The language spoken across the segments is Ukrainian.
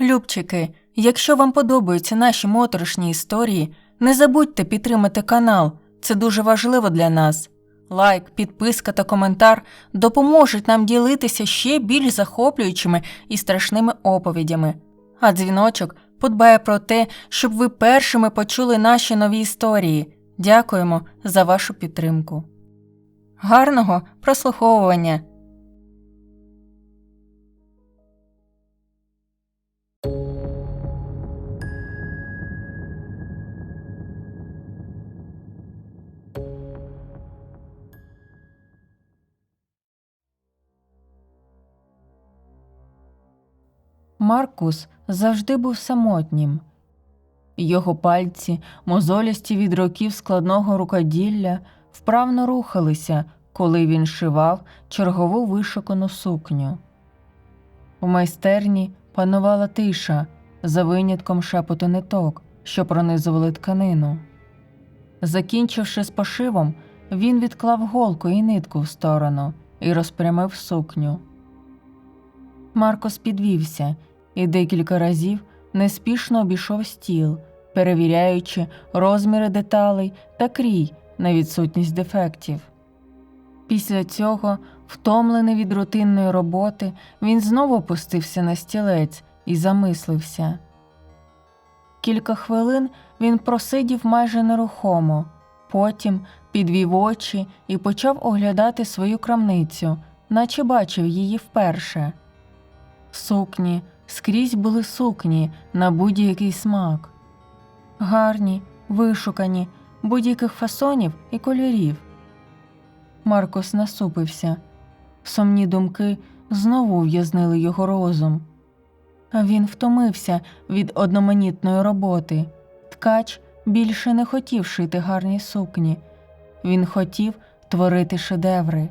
Любчики, якщо вам подобаються наші моторошні історії, не забудьте підтримати канал, це дуже важливо для нас. Лайк, підписка та коментар допоможуть нам ділитися ще більш захоплюючими і страшними оповідями. А дзвіночок подбає про те, щоб ви першими почули наші нові історії. Дякуємо за вашу підтримку. Гарного прослуховування! Маркус завжди був самотнім. Його пальці, мозолісті від років складного рукоділля, вправно рухалися, коли він шивав чергову вишукану сукню. У майстерні панувала тиша за винятком шепоту ниток, що пронизували тканину. Закінчивши з пошивом, він відклав голку і нитку в сторону і розпрямив сукню. Маркос підвівся і декілька разів неспішно обійшов стіл, перевіряючи розміри деталей та крій на відсутність дефектів. Після цього, втомлений від рутинної роботи, він знову опустився на стілець і замислився. Кілька хвилин він просидів майже нерухомо, потім підвів очі і почав оглядати свою крамницю, наче бачив її вперше. Сукні, скрізь були сукні на будь-який смак. Гарні, вишукані, будь-яких фасонів і кольорів. Маркос насупився. Сумні думки знову ув'язнили його розум. Він втомився від одноманітної роботи. Ткач більше не хотів шити гарні сукні. Він хотів творити шедеври.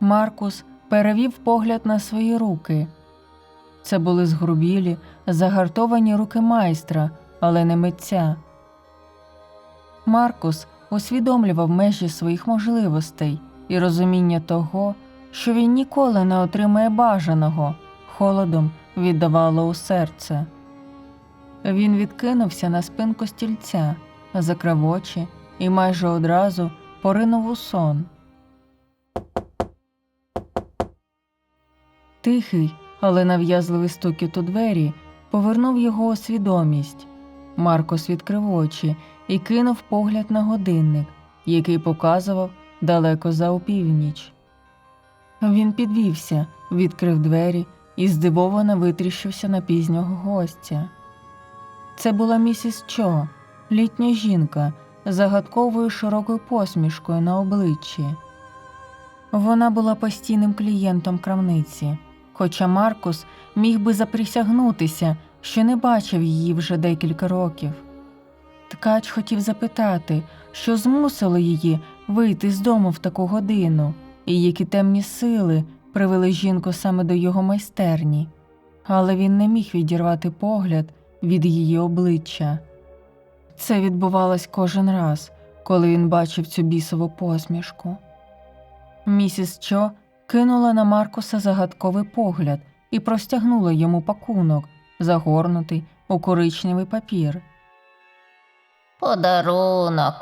Маркус перевів погляд на свої руки. Це були згрубілі, загартовані руки майстра, але не митця. Маркус усвідомлював межі своїх можливостей і розуміння того, що він ніколи не отримає бажаного, холодом віддавало у серце. Він відкинувся на спинку стільця, закрив очі і майже одразу поринув у сон. Тихий, але нав'язливий стукіт у двері повернув його свідомість. Маркос відкрив очі і кинув погляд на годинник, який показував далеко за опівніч. Він підвівся, відкрив двері і здивовано витріщився на пізнього гостя. Це була місіс Чо, літня жінка, загадковою широкою посмішкою на обличчі. Вона була постійним клієнтом крамниці, хоча Маркус міг би заприсягнутися, що не бачив її вже декілька років. Ткач хотів запитати, що змусило її вийти з дому в таку годину, і які темні сили привели жінку саме до його майстерні, але він не міг відірвати погляд від її обличчя. Це відбувалось кожен раз, коли він бачив цю бісову посмішку. Місіс Чо кинула на Маркуса загадковий погляд і простягнула йому пакунок, загорнутий у коричневий папір. Подарунок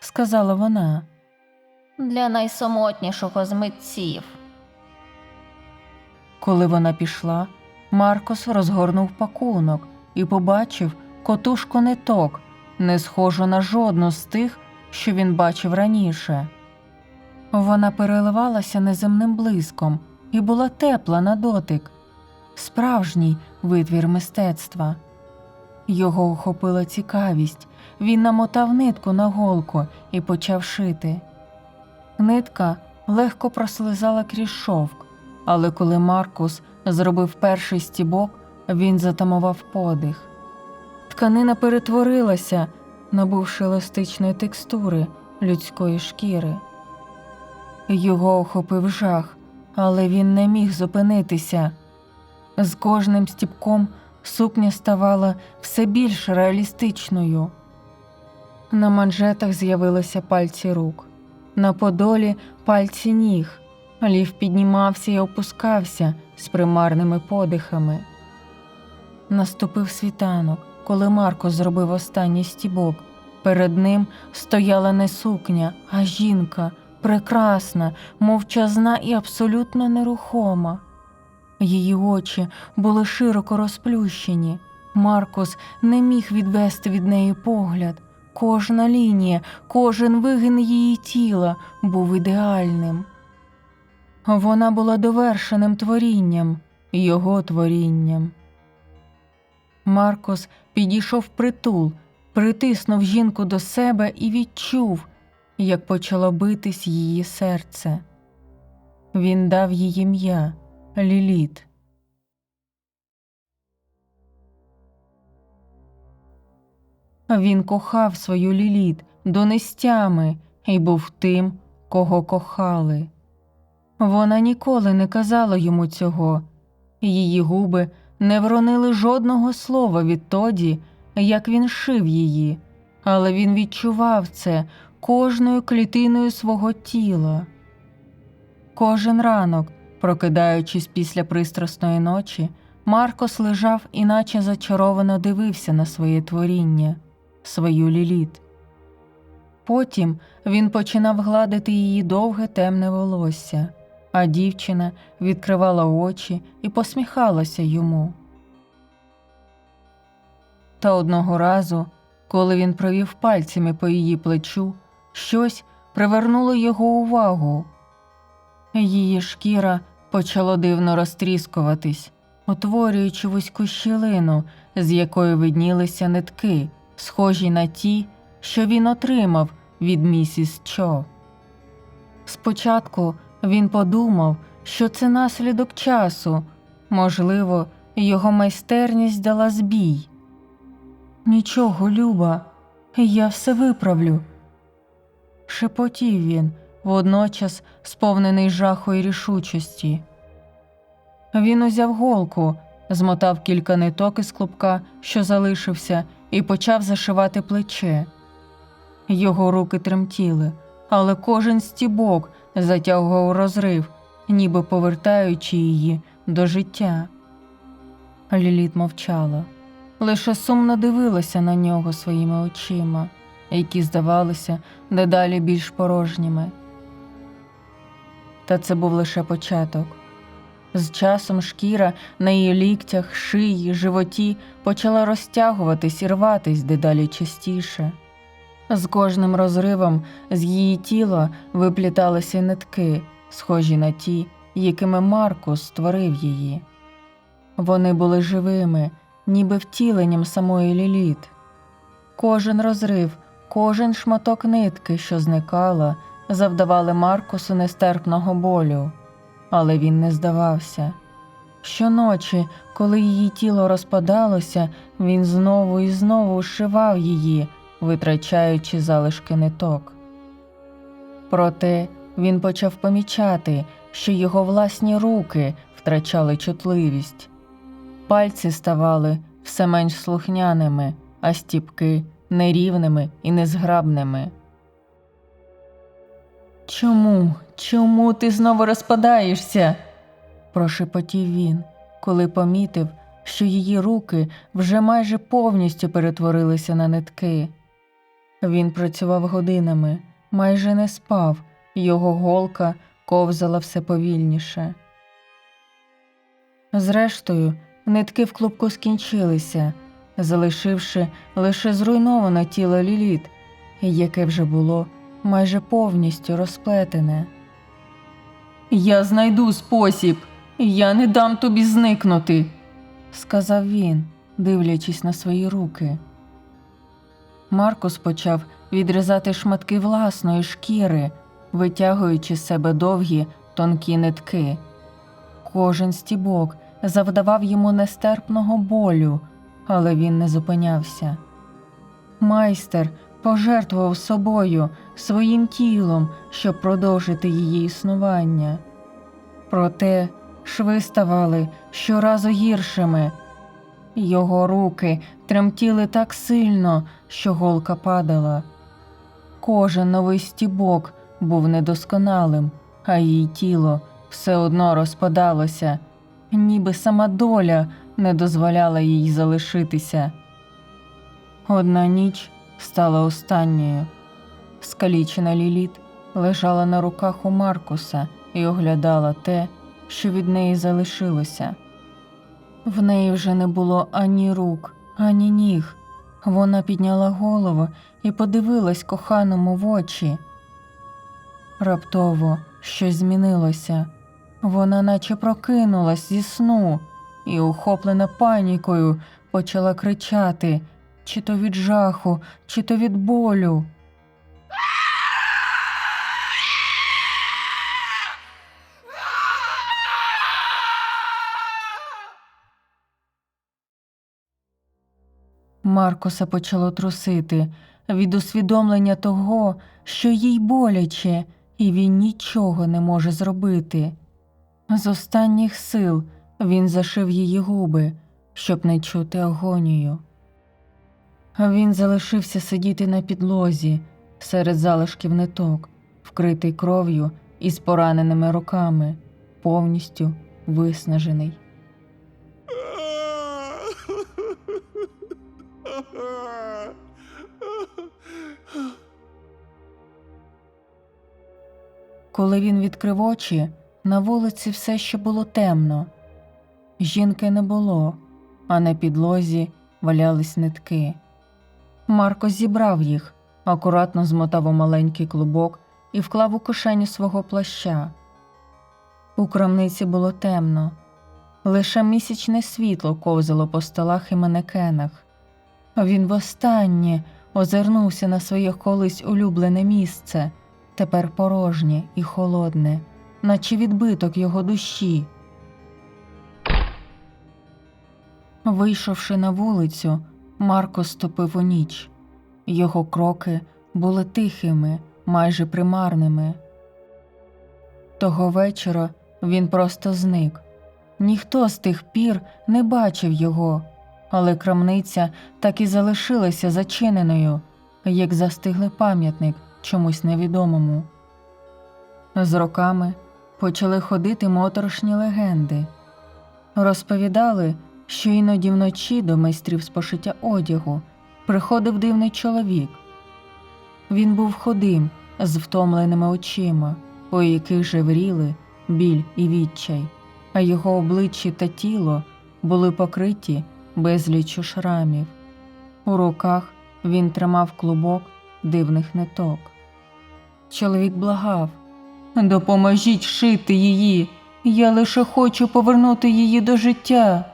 Сказала вона. для найсамотнішого з митців. Коли вона пішла, Маркос розгорнув пакунок і побачив котушку ниток, не схожу на жодну з тих, що він бачив раніше. Вона переливалася неземним блиском і була тепла на дотик, справжній витвір мистецтва. Його охопила цікавість, він намотав нитку на голку і почав шити. Нитка легко прослизала крізь шовк, але коли Маркус зробив перший стібок, він затамував подих. Тканина перетворилася, набувши еластичної текстури людської шкіри. Його охопив жах, але він не міг зупинитися. З кожним стібком сукня ставала все більш реалістичною. На манжетах з'явилися пальці рук, на подолі пальці ніг. Лів піднімався і опускався, з примарними подихами. Наступив світанок, коли Марко зробив останній стібок. Перед ним стояла не сукня, а жінка, прекрасна, мовчазна і абсолютно нерухома. Її очі були широко розплющені. Маркус не міг відвести від неї погляд. Кожна лінія, кожен вигин її тіла був ідеальним. Вона була довершеним творінням, його творінням. Маркос підійшов притул, притиснув жінку до себе і відчув, як почало битись її серце. Він дав їй ім'я Ліліт. Він кохав свою Ліліт до нестями і був тим, кого кохали. Вона ніколи не казала йому цього, її губи не вронили жодного слова відтоді, як він шив її, але він відчував це кожною клітиною свого тіла. Кожен ранок, прокидаючись після пристрасної ночі, Маркос лежав і наче зачаровано дивився на своє творіння, свою ліліт. Потім він починав гладити її довге темне волосся, а дівчина відкривала очі і посміхалася йому. Та одного разу, коли він провів пальцями по її плечу, щось привернуло його увагу. Її шкіра почала дивно розтріскуватись, утворюючи вузьку щілину, з якої виднілися нитки, схожі на ті, що він отримав від місіс Чо. Спочатку він подумав, що це наслідок часу, можливо, його майстерність дала збій. Нічого, Люба, я все виправлю. Шепотів він, водночас сповнений жаху і рішучості. Він узяв голку, змотав кілька ниток із клубка, що залишився, і почав зашивати плече. Його руки тремтіли, але кожен стібок затягував розрив, ніби повертаючи її до життя. Ліліт мовчала, лише сумно дивилася на нього своїми очима, які здавалися дедалі більш порожніми. Та це був лише початок. З часом шкіра на її ліктях, шиї, животі почала розтягуватись і рватись дедалі частіше. З кожним розривом з її тіла випліталися нитки, схожі на ті, якими Маркус створив її. Вони були живими, ніби втіленням самої Ліліт. Кожен розрив, кожен шматок нитки, що зникала, завдавали Маркусу нестерпного болю, але він не здавався. Щоночі, коли її тіло розпадалося, він знову і знову шивав її, витрачаючи залишки ниток. Проте він почав помічати, що його власні руки втрачали чутливість, пальці ставали все менш слухняними, а стіпки нерівними і незграбними. Чому, чому ти знову розпадаєшся? прошепотів він, коли помітив, що її руки вже майже повністю перетворилися на нитки. Він працював годинами, майже не спав, його голка ковзала все повільніше. Зрештою, нитки в клубку скінчилися, залишивши лише зруйноване тіло Ліліт, яке вже було майже повністю розплетене. Я знайду спосіб, я не дам тобі зникнути, сказав він, дивлячись на свої руки. Маркус почав відрізати шматки власної шкіри, витягуючи з себе довгі тонкі нитки. Кожен стібок завдавав йому нестерпного болю, але він не зупинявся. Майстер пожертвував собою, своїм тілом, щоб продовжити її існування. Проте шви ставали щоразу гіршими. Його руки тремтіли так сильно, що голка падала. Кожен новий стібок був недосконалим, а її тіло все одно розпадалося, ніби сама доля не дозволяла їй залишитися. Одна ніч стала останньою. Скалічена Ліліт лежала на руках у Маркуса і оглядала те, що від неї залишилося. В неї вже не було ані рук, ані ніг. Вона підняла голову і подивилась коханому в очі. Раптово щось змінилося. Вона наче прокинулась зі сну і, охоплена панікою, почала кричати чи то від жаху, чи то від болю. Маркоса почало трусити від усвідомлення того, що їй боляче, і він нічого не може зробити. З останніх сил він зашив її губи, щоб не чути агонію. Він залишився сидіти на підлозі серед залишків ниток, вкритий кров'ю і з пораненими руками, повністю виснажений. Коли він відкрив очі, на вулиці все ще було темно. Жінки не було, а на підлозі валялись нитки. Марко зібрав їх, акуратно змотав у маленький клубок і вклав у кишеню свого плаща. У крамниці було темно, лише місячне світло ковзало по столах і манекенах. Він востаннє озирнувся на своє колись улюблене місце, тепер порожнє і холодне, наче відбиток його душі. Вийшовши на вулицю, Марко ступив у ніч. Його кроки були тихими, майже примарними. Того вечора він просто зник. Ніхто з тих пір не бачив його, але крамниця так і залишилася зачиненою, як застиглий пам'ятник чомусь невідомому. З роками почали ходити моторошні легенди. Розповідали, що іноді вночі до майстрів з пошиття одягу приходив дивний чоловік. Він був худим, з втомленими очима, у яких жевріли біль і відчай, а його обличчя та тіло були покриті безліччю шрамів. У руках він тримав клубок дивних ниток. Чоловік благав Допоможіть шити її, я лише хочу повернути її до життя.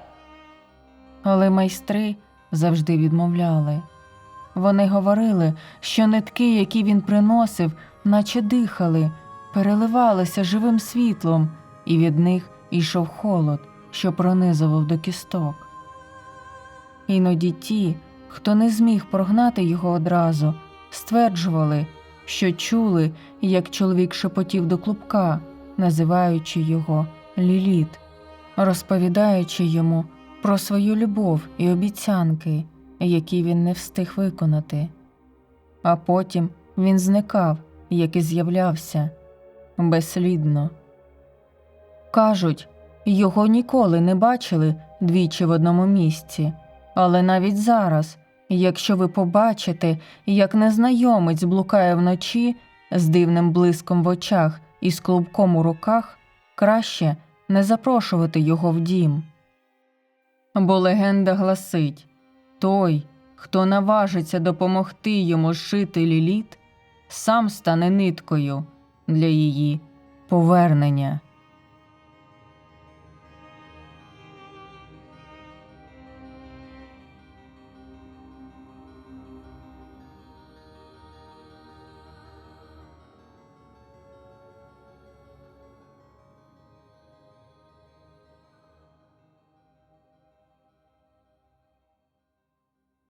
Але майстри завжди відмовляли. Вони говорили, що нитки, які він приносив, наче дихали, переливалися живим світлом, і від них йшов холод, що пронизував до кісток. Іноді ті, хто не зміг прогнати його одразу, стверджували, що чули, як чоловік шепотів до клубка, називаючи його Ліліт, розповідаючи йому про свою любов і обіцянки, які він не встиг виконати. А потім він зникав, як і з'являвся, безслідно. Кажуть, його ніколи не бачили двічі в одному місці, але навіть зараз, якщо ви побачите, як незнайомець блукає вночі з дивним блиском в очах і з клубком у руках, краще не запрошувати його в дім. Бо легенда гласить той, хто наважиться допомогти йому зшити ліліт, сам стане ниткою для її повернення.